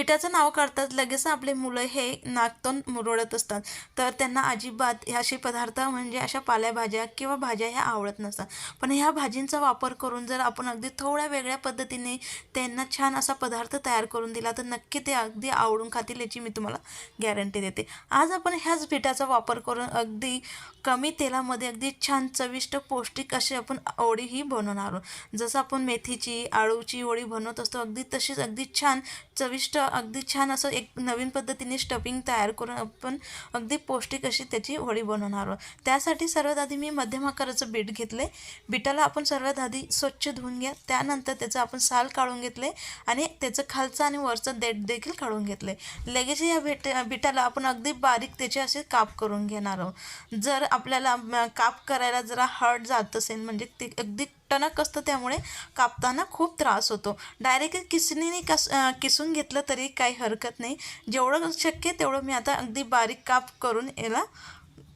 बिटाचं नाव काढतात. लगेच आपले मुलं हे नागतोन मुरडत असतात. तर त्यांना अजिबात हे असे पदार्थ म्हणजे अशा पालेभाज्या किंवा भाज्या ह्या आवडत नसतात. पण ह्या भाजींचा वापर करून जर आपण अगदी थोड्या वेगळ्या पद्धतीने त्यांना छान असा पदार्थ तयार करून दिला तर नक्की ते अगदी आवडून खातील याची मी तुम्हाला गॅरंटी देते. आज आपण ह्याच बिटाचा वापर करून अगदी कमी तेलामध्ये अगदी छान चविष्ट पौष्टिक अशी आपण ओळीही बनवणार आहोत. जसं आपण मेथीची आळूची ओळी बनवत असतो अगदी तशीच अगदी छान चविष्ट अगदी छान असं एक नवीन पद्धतीने स्टफिंग तयार करून आपण अगदी पौष्टिक अशी त्याची होळी बनवणार आहोत. त्यासाठी सर्वात आधी मी मध्यम आकाराचं बीट घेतले बिटाला आपण सर्वात आधी स्वच्छ धुवून घ्या. त्यानंतर त्याचं आपण साल काढून घेतले आणि त्याचं खालचं आणि वरचं देठ देखील काढून घेतले लगेच या भेट बिटाला आपण अगदी बारीक त्याचे असे काप करून घेणार आहोत. जर आपल्याला काप करायला जरा हार्ड जात असेल म्हणजे ते अगदी टणक असतं त्यामुळे कापताना खूप त्रास होतो. डायरेक्ट किसणीने कस किसून घेतलं तरी काही हरकत नाही. जेवढं शक्य तेवढं मी आता अगदी बारीक काप करून याला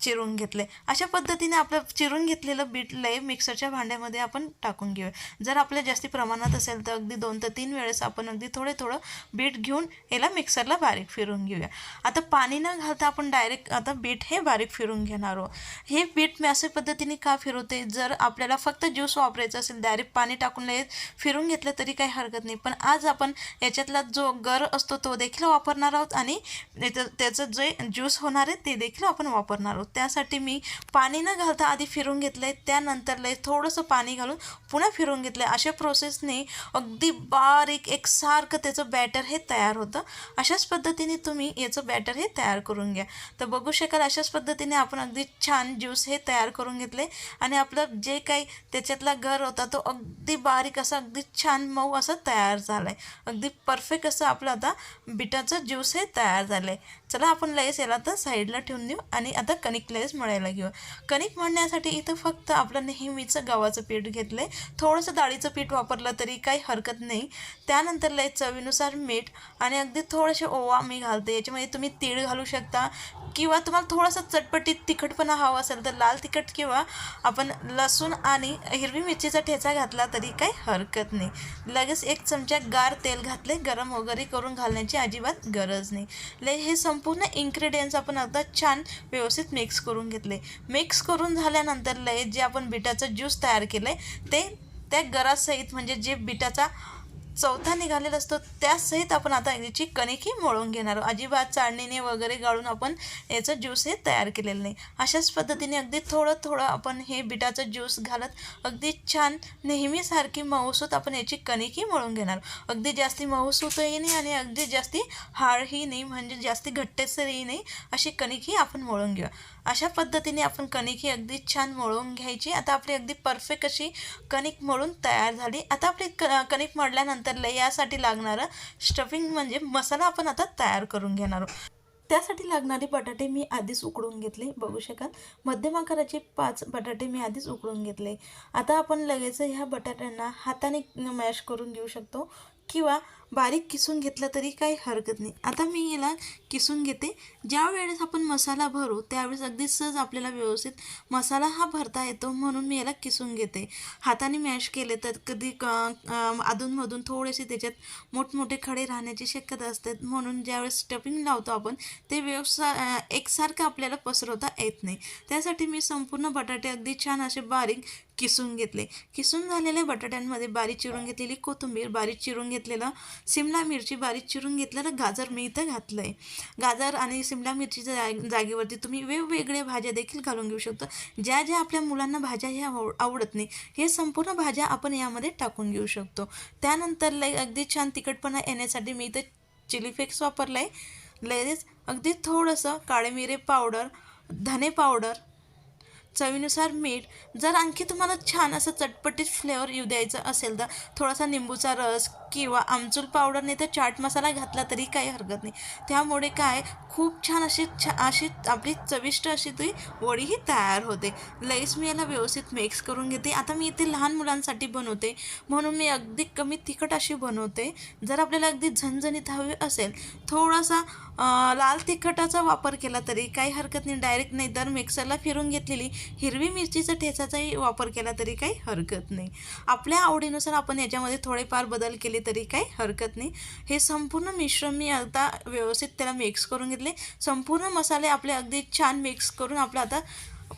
चिरून घेतले. अशा पद्धतीने आपलं चिरून घेतलेलं बीट लय मिक्सरच्या भांड्यामध्ये आपण टाकून घेऊया. जर आपल्या जास्ती प्रमाणात असेल तर अगदी दोन ते तीन वेळेस आपण अगदी थोडे थोडं बीट घेऊन याला मिक्सरला बारीक फिरून घेऊया. आता पाणी न घालता आपण डायरेक्ट आता बीट हे बारीक फिरून घेणार आहोत. हे बीट मी अशा पद्धतीने का फिरवते? जर आपल्याला फक्त ज्यूस वापरायचं असेल डायरेक्ट पाणी टाकून लगेच फिरून घेतलं तरी काही हरकत नाही. पण आज आपण याच्यातला जो गर असतो तो देखील वापरणार आहोत आणि त्याचं त्याचं जे ज्यूस होणार आहे ते देखील आपण वापरणार आहोत. त्यासाठी मी पाणी न घालता आधी फिरून घेतलं आहे त्यानंतर लय थोडंसं पाणी घालून पुन्हा फिरून घेतलं आहे अशा प्रोसेसने अगदी बारीक एकसारखं त्याचं बॅटर हे तयार होतं. अशाच पद्धतीने तुम्ही याचं बॅटर हे तयार करून घ्या. तर बघू शकाल अशाच पद्धतीने आपण अगदी छान ज्यूस हे तयार करून घेतले आणि आपलं जे काही त्याच्यातला घर होता तो अगदी बारीक असा अगदी छान मऊ असं तयार झाला आहे अगदी परफेक्ट असं आपलं आता बिटाचं ज्यूस हे तयार झालं आहे चला आपण लगेच याला तर साईडला ठेवून देऊ आणि आता कणिक लगेच मळायला घेऊ. कणिक मळण्यासाठी इथं फक्त आपलं नेहमीचं गव्हाचं पीठ घेतलं आहे थोडंसं डाळीचं पीठ वापरलं तरी काही हरकत नाही. त्यानंतर लय चवीनुसार मीठ आणि अगदी थोडेसे ओवा मी घालते. याच्यामध्ये तुम्ही तीळ घालू शकता. किंवा तुम्हाला थोडासा चटपटीत तिखटपणा हवा असेल तर लाल तिखट किंवा आपण लसूण आणि हिरवी मिरचीचा ठेचा घातला तरी काही हरकत नाही. लगेच एक चमचा गार तेल घातले गरम वगैरे करून घालण्याची अजिबात गरज नाही. लय हे संपूर्ण इन्ग्रेडियंट्स आपण आता छान व्यवस्थित मिक्स करून घेतले. मिक्स करून झाल्यानंतर लय जे आपण बिटाचं ज्यूस तयार केलं आहे ते त्या गरासहित म्हणजे जे बिटाचा चौथा निघालेला असतो त्यासहित आपण आता याची कणिकही मळून घेणार आहोत. अजिबात चाळणीने वगैरे गाळून आपण याचं ज्यूस हे तयार केलेलं नाही. अशाच पद्धतीने अगदी थोडं थोडं आपण हे बिटाचं ज्यूस घालत अगदी छान नेहमीसारखी मऊसूत आपण याची कणिकही मळून घेणार अगदी जास्ती मऊसूतही नाही आणि अगदी जास्ती हाळही नाही म्हणजे जास्ती घट्टेसरही नाही अशी कणिकही आपण मळून घेऊया. अशा पद्धतीने आपण कणिक ही अगदी छान मळून घ्यायची. आता आपली अगदी परफेक्ट अशी कणिक मळून तयार झाली. आता आपली क कणिक मळल्यानंतर यासाठी लागणारं स्टफिंग म्हणजे मसाला आपण आता तयार करून घेणार आहोत. त्यासाठी लागणारे बटाटे मी आधीच उकडून घेतले. बघू शकाल. मध्यम आकाराचे पाच बटाटे मी आधीच उकडून घेतले. आता आपण लगेच ह्या बटाट्यांना हाताने मॅश करून घेऊ शकतो. किंवा बारीक किसून घेतलं तरी काही हरकत नाही. आता मी याला किसून घेते. ज्या वेळेस आपण मसाला भरू त्यावेळेस अगदी सहज आपल्याला व्यवस्थित मसाला हा भरता येतो म्हणून मी याला किसून घेते. हाताने मॅश केले तर कधी क अधूनमधून थोडेसे त्याच्यात मोठमोठे खडे राहण्याची शक्यता असते. म्हणून ज्यावेळेस स्टफिंग लावतो आपण ते व्यवसा एकसारखं आपल्याला पसरवता येत नाही. त्यासाठी मी संपूर्ण बटाटे अगदी छान असे बारीक किसून घेतले. किसून झालेल्या बटाट्यांमध्ये बारीक चिरून घेतलेली कोथिंबीर बारीक चिरून घेतलेलं सिमला मिरची बारीक चिरून घेतलेलं गाजर मी इथं घातलं आहे गाजर आणि सिमला मिरचीच्या जाग जागेवरती तुम्ही वेगवेगळ्या भाज्या देखील घालून घेऊ शकता. ज्या ज्या आपल्या मुलांना भाज्या ह्या आव आवडत नाही हे संपूर्ण भाज्या आपण यामध्ये टाकून घेऊ शकतो. त्यानंतर लय अगदी छान तिखटपणा येण्यासाठी मी इथं चिली फ्लेक्स वापरला आहे लगेच अगदी थोडंसं काळे मिरे पावडर धने पावडर चवीनुसार मीठ जर आणखी तुम्हाला छान असं चटपटीत फ्लेवर येऊ द्यायचं असेल तर थोडासा निंबूचा रस किंवा आमचूर पावडर नाही तर चाट मसाला घातला तरी काही हरकत नाही. त्यामुळे काय खूप छान अशी छा अशी आपली चविष्ट अशी ती वडीही तयार होते. लईच मी याला व्यवस्थित मिक्स करून घेते. आता मी इथे लहान मुलांसाठी बनवते. म्हणून मी अगदी कमी तिखट अशी बनवते. जर आपल्याला अगदी झणझणीत हवी असेल थोडासा लाल तिखटाचा वापर केला तरी काही हरकत नाही. डायरेक्ट नाही तर मिक्सरला फिरून घेतलेली हिरवी मिरचीचा ठेचाचाही वापर केला तरी काही हरकत नाही. आपल्या आवडीनुसार आपण याच्यामध्ये थोडेफार बदल केले तरी काही हरकत नाही. हे संपूर्ण मिश्रण मी आता व्यवस्थित त्याला मिक्स करून घेतले. संपूर्ण मसाले आपले अगदी छान मिक्स करून आपलं आता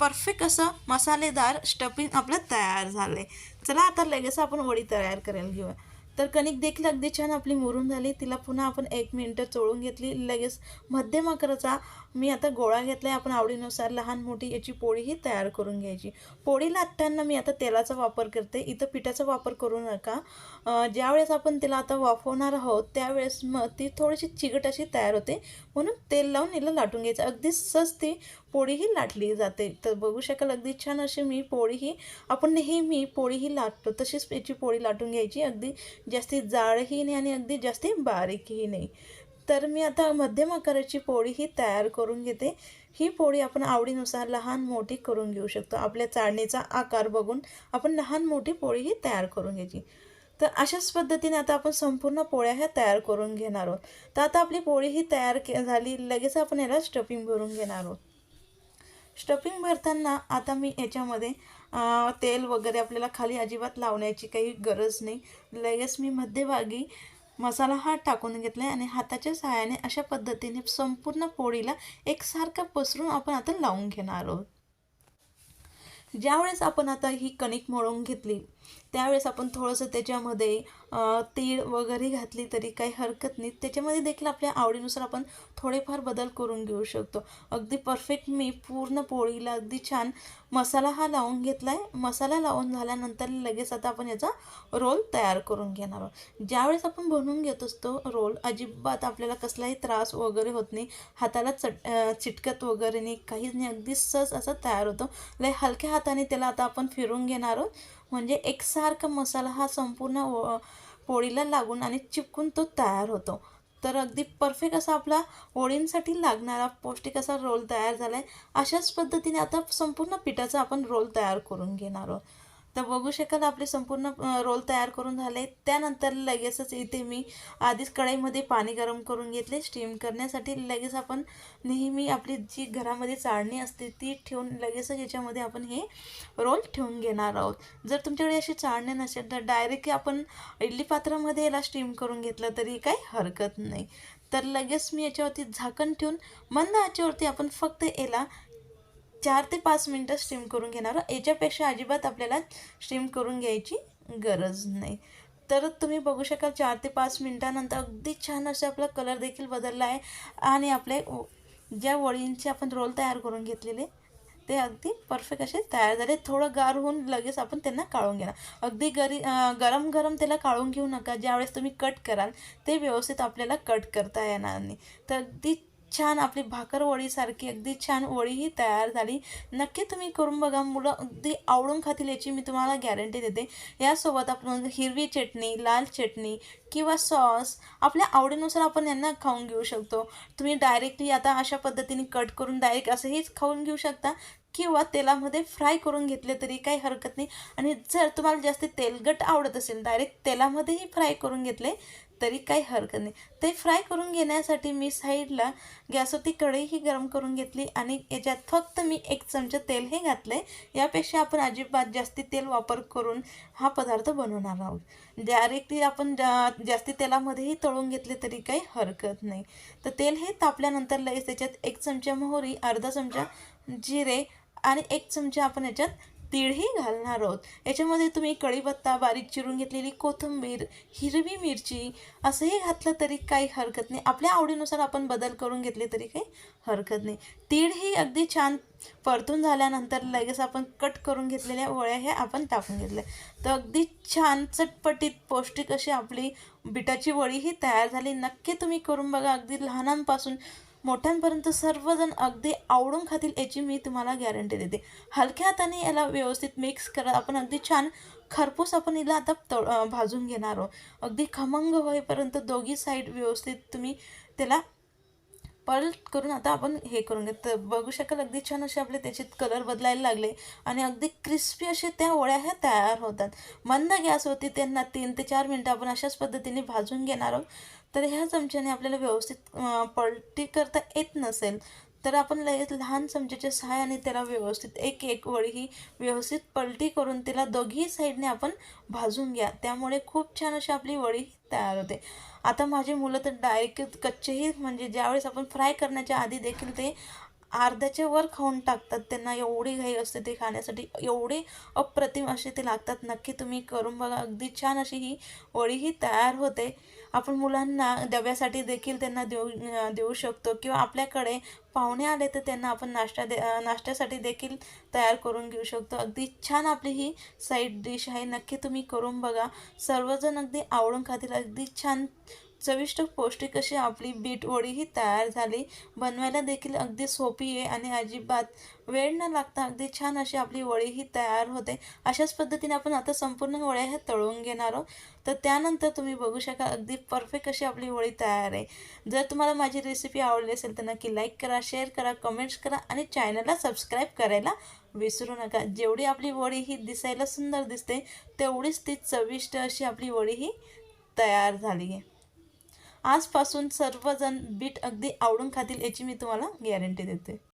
परफेक्ट असं मसालेदार स्टफिंग आपलं तयार झालं आहे चला आता लगेच आपण वडी तयार करायला घेऊया. तर कणिक देखील अगदी छान आपली मुरून झाली. तिला पुन्हा आपण एक मिनटं चोळून घेतली. लगेच मध्यम आकाराचा मी आता गोळा घेतला आहे आपण आवडीनुसार लहान मोठी याची पोळीही तयार करून घ्यायची. पोळी लाटताना मी आता तेलाचा वापर करते. इथं पिठाचा वापर करू नका. ज्यावेळेस आपण तिला आता वाफवणार आहोत त्यावेळेस मग ती थोडीशी चिकट अशी तयार होते. म्हणून तेल लावून हिला लाटून घ्यायचं. अगदी सहज ती पोळीही लाटली जाते. तर बघू शकाल अगदी छान अशी मी पोळीही आपण नेहमी पोळीही लाटतो. तशीच याची पोळी लाटून घ्यायची. अगदी जास्ती जाडही नाही आणि अगदी जास्ती बारीकही नाही. तर मी आता मध्यम आकाराची पोळी ही तयार करून घेते. ही पोळी आपण आवडीनुसार लहान मोठी करून घेऊ शकतो. आपल्या चाळणीचा आकार बघून आपण लहान मोठी पोळी ही तयार करून घ्यायची. तर अशाच पद्धतीने आता आपण संपूर्ण पोळ्या ह्या तयार करून घेणार आहोत. तर आता आपली पोळी ही तयार के झाली. लगेच आपण याला स्टफिंग भरून घेणार आहोत. स्टफिंग भरताना आता मी याच्यामध्ये तेल वगैरे आपल्याला खाली अजिबात लावण्याची काही गरज नाही. लगेच मी मध्यभागी मसाला हा टाकून घेतला आहे आणि हाताच्या सहाय्याने अशा पद्धतीने संपूर्ण पोळीला एकसारखं पसरून आपण आता लावून घेणार आहोत. ज्यावेळेस आपण आता ही कणिक मळून घेतली त्यावेळेस आपण थोडंसं त्याच्यामध्ये तीळ वगैरे घातली तरी काही हरकत नाही. त्याच्यामध्ये देखील आपल्या आवडीनुसार आपण थोडेफार बदल करून घेऊ शकतो. अगदी परफेक्ट मी पूर्ण पोळीला अगदी छान मसाला हा लावून घेतला आहे मसाला लावून झाल्यानंतर लगेच आता आपण याचा रोल तयार करून घेणार आहोत. ज्यावेळेस आपण बनवून घेत असतो रोल अजिबात आपल्याला कसलाही त्रास वगैरे होत नाही. हाताला चट चिटकत वगैरे नाही. काहीच नाही. अगदी सहज असा तयार होतो. लय हलक्या हाताने त्याला आता आपण फिरून घेणार आहोत. म्हणजे एकसारखा मसाला हा संपूर्ण पोळीला लागून आणि चिपकून तो तयार होतो. तर अगदी परफेक्ट असा आपला ओळींसाठी लागणारा पौष्टिक असा रोल तयार झाला आहे अशाच पद्धतीने आता संपूर्ण पिठाचा आपण रोल तयार करून घेणार आहोत. तर बघू शकाल आपले संपूर्ण रोल तयार करून झाले. त्यानंतर लगेचच इथे मी आधीच कढईमध्ये पाणी गरम करून घेतले. स्टीम करण्यासाठी लगेच आपण नेहमी आपली जी घरामध्ये चाळणी असते ती ठेवून लगेचच याच्यामध्ये आपण हे रोल ठेवून घेणार आहोत. जर तुमच्याकडे अशी चाळणी नसेल तर डायरेक्टली आपण इडली पात्रामध्ये याला स्टीम करून घेतलं तरी काही हरकत नाही. तर लगेच मी याच्यावरती झाकण ठेवून मंद याच्यावरती आपण फक्त याला चार ते पाच मिनटं स्टीम करून घेणार. याच्यापेक्षा अजिबात आपल्याला स्टीम करून घ्यायची गरज नाही. तर तुम्ही बघू शकाल चार ते पाच मिनटानंतर अगदी छान असे आपला कलर देखील बदलला आहे. आणि आपले ज्या वळींचे आपण रोल तयार करून घेतलेले ते अगदी परफेक्ट असे तयार झाले. थोडं गार होऊन लगेच आपण त्यांना काढून घेणार. अगदी गरी गरम गरम त्याला काढून घेऊ नका. ज्यावेळेस तुम्ही कट कराल ते व्यवस्थित आपल्याला कट करता येणार नाही. तर अगदी छान आपली भाकरवळीसारखी अगदी छान वळीही तयार झाली. नक्की तुम्ही करून बघा मुलं अगदी आवडून खातील याची मी तुम्हाला गॅरंटी देते. यासोबत आपण हिरवी चटणी लाल चटणी किंवा सॉस आपल्या आवडीनुसार आपण यांना खाऊन घेऊ शकतो. तुम्ही डायरेक्टली आता अशा पद्धतीने कट करून डायरेक्ट असंहीच खाऊन घेऊ शकता किंवा तेलामध्ये फ्राय करून घेतले तरी काही हरकत नाही. आणि जर तुम्हाला जास्त तेलगट आवडत असेल डायरेक्ट तेलामध्येही फ्राय करून घेतले तरी काही हरकत नाही. ते फ्राय करून घेण्यासाठी मी साईडला गॅसवरती कढईही गरम करून घेतली आणि याच्यात फक्त मी एक चमचा तेल हे घातलं आहे यापेक्षा आपण अजिबात जास्ती तेल वापर करून हा पदार्थ बनवणार आहोत. डायरेक्टली आपण जा जास्ती तेलामध्येही तळून घेतले तरी काही हरकत नाही. तर तेल हे तापल्यानंतर लगेच त्याच्यात एक चमचा मोहरी अर्धा चमचा जिरे आणि एक चमचा आपण याच्यात तीळही घालणार आहोत. याच्यामध्ये तुम्ही कढीपत्ता बारीक चिरून घेतलेली कोथिंबीर हिरवी मिरची असंही घातलं तरी काही हरकत नाही. आपल्या आवडीनुसार आपण बदल करून घेतले तरी काही हरकत नाही. तीळ ही अगदी छान परतून झाल्यानंतर लगेच आपण कट करून घेतलेल्या वळ्या ह्या आपण टाकून घेतल्या. तर अगदी छान चटपटीत पौष्टिक अशी आपली बिटाची वळीही तयार झाली. नक्की तुम्ही करून बघा. अगदी लहानांपासून मोठ्यांपर्यंत सर्वजण अगदी आवडून खातील याची मी तुम्हाला गॅरंटी देते. हलक्या हाताने याला व्यवस्थित मिक्स करत आपण अगदी छान खरपूस आपण हिला आता तळ भाजून घेणार आहोत. अगदी खमंग होईपर्यंत दोघी साईड व्यवस्थित तुम्ही त्याला पलट करून आता आपण हे करून घेत. बघू शकाल अगदी छान असे आपले त्याचे कलर बदलायला लागले आणि अगदी क्रिस्पी असे त्या वड्या ह्या तयार होतात. मंद गॅसवरती त्यांना तीन ते चार मिनटं आपण अशाच पद्धतीने भाजून घेणार आहोत. तर ह्या चमच्याने आपल्याला व्यवस्थित पलटी करता येत नसेल. तर आपण लगेच लहान चमच्याच्या सहाय्याने त्याला व्यवस्थित एक एक वडी ही व्यवस्थित पलटी करून तिला दोघी साईडने आपण भाजून घ्या. त्यामुळे खूप छान अशी आपली वळी तयार होते. आता माझी मुलं तर डायरेक्ट कच्चेही म्हणजे ज्यावेळेस आपण फ्राय करण्याच्या आधी देखील ते अर्ध्याच्या वर खाऊन टाकतात. त्यांना एवढी घाई असते ते खाण्यासाठी एवढे अप्रतिम असे ते लागतात. नक्की तुम्ही करून बघा. अगदी छान अशी ही वडी ही तयार होते. आपण मुलांना डब्यासाठी देखील त्यांना देऊ देऊ शकतो. किंवा आपल्याकडे पाहुणे आले तर त्यांना आपण नाश्ता दे नाश्त्यासाठी देखील तयार करून घेऊ शकतो. अगदी छान आपली ही साईड डिश आहे. नक्की तुम्ही करून बघा. सर्वजण अगदी आवडून खातील. अगदी छान चविष्ट पौष्टिक अशी आपली बीट वडी ही तयार झाली. बनवायला देखील अगदी सोपी आहे आणि अजिबात वेळ न लागता अगदी छान अशी आपली वडी ही तयार होते. अशाच पद्धतीने आपण आता संपूर्ण वड्या ह्या तळून घेणार आहोत. तर त्यानंतर तुम्ही बघू शका अगदी परफेक्ट अशी आपली वडी तयार आहे. जर तुम्हाला माझी रेसिपी आवडली असेल तर नक्की लाईक करा शेअर करा कमेंट्स करा आणि चॅनलला सबस्क्राईब करायला विसरू नका. जेवढी आपली वडी ही दिसायला सुंदर दिसते तेवढीच ती चविष्ट अशी आपली वडी ही तयार झाली आहे. आजपासून सर्वजण बीट अगदी आवडून खातील याची मी तुम्हाला गॅरंटी देते.